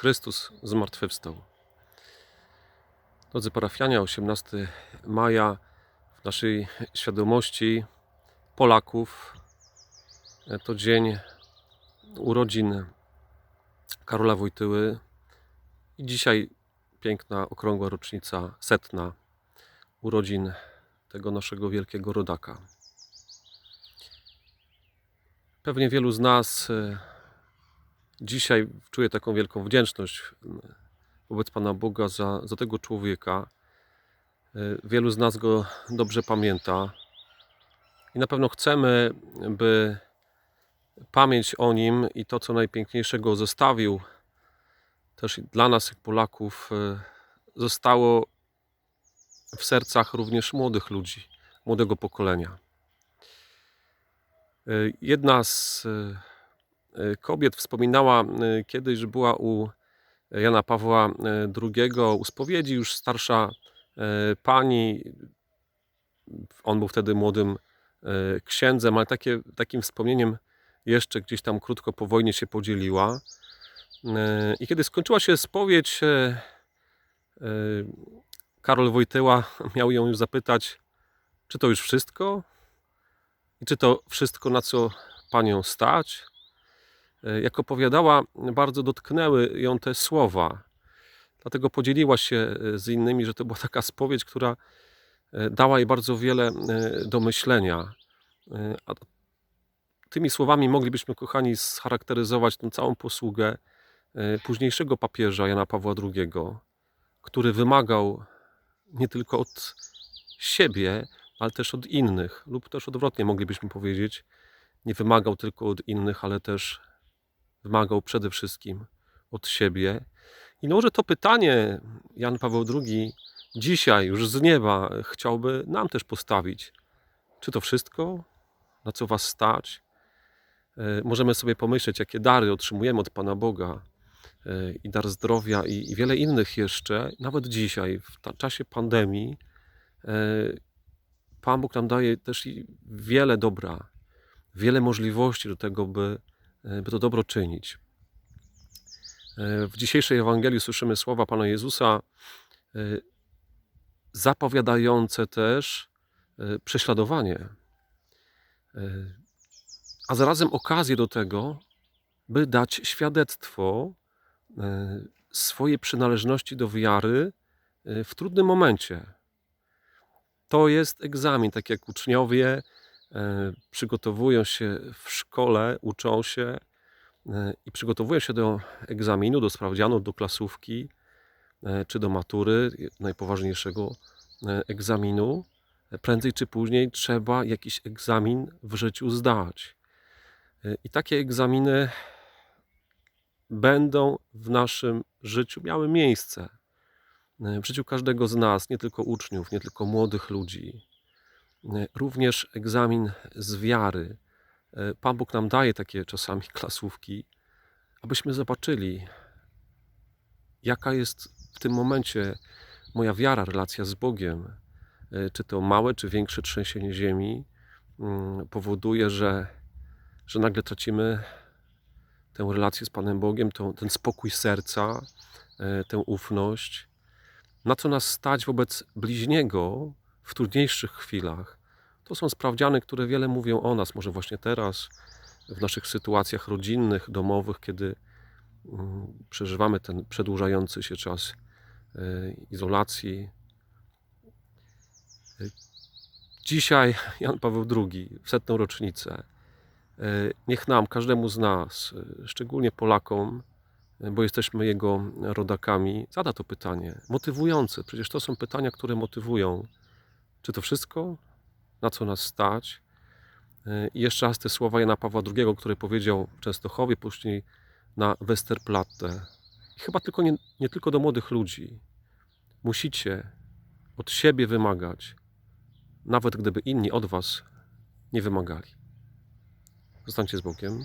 Chrystus zmartwychwstał. Drodzy parafianie, 18 maja w naszej świadomości Polaków e, to dzień urodzin Karola Wojtyły i dzisiaj piękna, okrągła rocznica setna urodzin tego naszego wielkiego rodaka. Pewnie wielu z nas e, dzisiaj czuje taką wielką wdzięczność wobec Pana Boga za, za tego człowieka. E, Wielu z nas go dobrze pamięta i na pewno chcemy, by pamięć o nim i to, co najpiękniejszego zostawił, też dla nas, Polaków, e, zostało w sercach również młodych ludzi, młodego pokolenia. E, Jedna z kobiet wspominała e, kiedyś, że była u Jana Pawła e, II u spowiedzi, już starsza e, pani. On był wtedy młodym e, księdzem, ale takie, takim wspomnieniem jeszcze gdzieś tam krótko po wojnie się podzieliła. E, I kiedy skończyła się spowiedź, e, e, Karol Wojtyła miał ją już zapytać, czy to już wszystko? I czy to wszystko, na co panią stać? E, Jak opowiadała, bardzo dotknęły ją te słowa. Dlatego podzieliła się e, z innymi, że to była taka spowiedź, która e, dała jej bardzo wiele do myślenia. A tymi słowami moglibyśmy, kochani, scharakteryzować tę całą posługę późniejszego papieża Jana Pawła II, który wymagał nie tylko od siebie, ale też od innych, lub też odwrotnie moglibyśmy powiedzieć, nie wymagał tylko od innych, ale też wymagał przede wszystkim od siebie. I może to pytanie Jan Paweł II dzisiaj już z nieba chciałby nam też postawić. Czy to wszystko, na co Was stać? E, Możemy sobie pomyśleć, jakie dary otrzymujemy od Pana Boga e, i dar zdrowia i, wiele innych jeszcze, nawet dzisiaj, w czasie pandemii, e, Pan Bóg nam daje też wiele dobra, wiele możliwości do tego, by, by to dobro czynić. E, W dzisiejszej Ewangelii słyszymy słowa Pana Jezusa e, zapowiadające też e, prześladowanie, e, a zarazem okazję do tego, by dać świadectwo e, swojej przynależności do wiary e, w trudnym momencie. To jest egzamin, tak jak uczniowie e, przygotowują się w szkole, uczą się e, i przygotowują się do egzaminu, do sprawdzianu, do klasówki e, czy do matury, najpoważniejszego e, egzaminu. E, Prędzej czy później trzeba jakiś egzamin w życiu zdać. E, I takie egzaminy będą w naszym życiu miały miejsce. E, W życiu każdego z nas, nie tylko uczniów, nie tylko młodych ludzi. E, Również egzamin z wiary. E, Pan Bóg nam daje takie czasami klasówki, abyśmy zobaczyli, jaka jest w tym momencie moja wiara, relacja z Bogiem. E, Czy to małe, czy większe trzęsienie ziemi mm, powoduje, że, że nagle tracimy tę relację z Panem Bogiem, tą, ten spokój serca, tę ufność. Na co nas stać wobec bliźniego w trudniejszych chwilach? To są sprawdziany, które wiele mówią o nas, może właśnie teraz, w naszych sytuacjach rodzinnych, domowych, kiedy mm, przeżywamy ten przedłużający się czas e, izolacji. E, Dzisiaj Jan Paweł II, w setną rocznicę, e, niech nam, każdemu z nas, szczególnie Polakom, bo jesteśmy jego rodakami, zada to pytanie, motywujące. Przecież to są pytania, które motywują. Czy to wszystko? Na co nas stać? E, I jeszcze raz te słowa Jana Pawła II, które powiedział w Częstochowie, później na Westerplatte. I chyba tylko nie, nie tylko do młodych ludzi. Musicie od siebie wymagać, nawet gdyby inni od was nie wymagali. Zostańcie z Bogiem.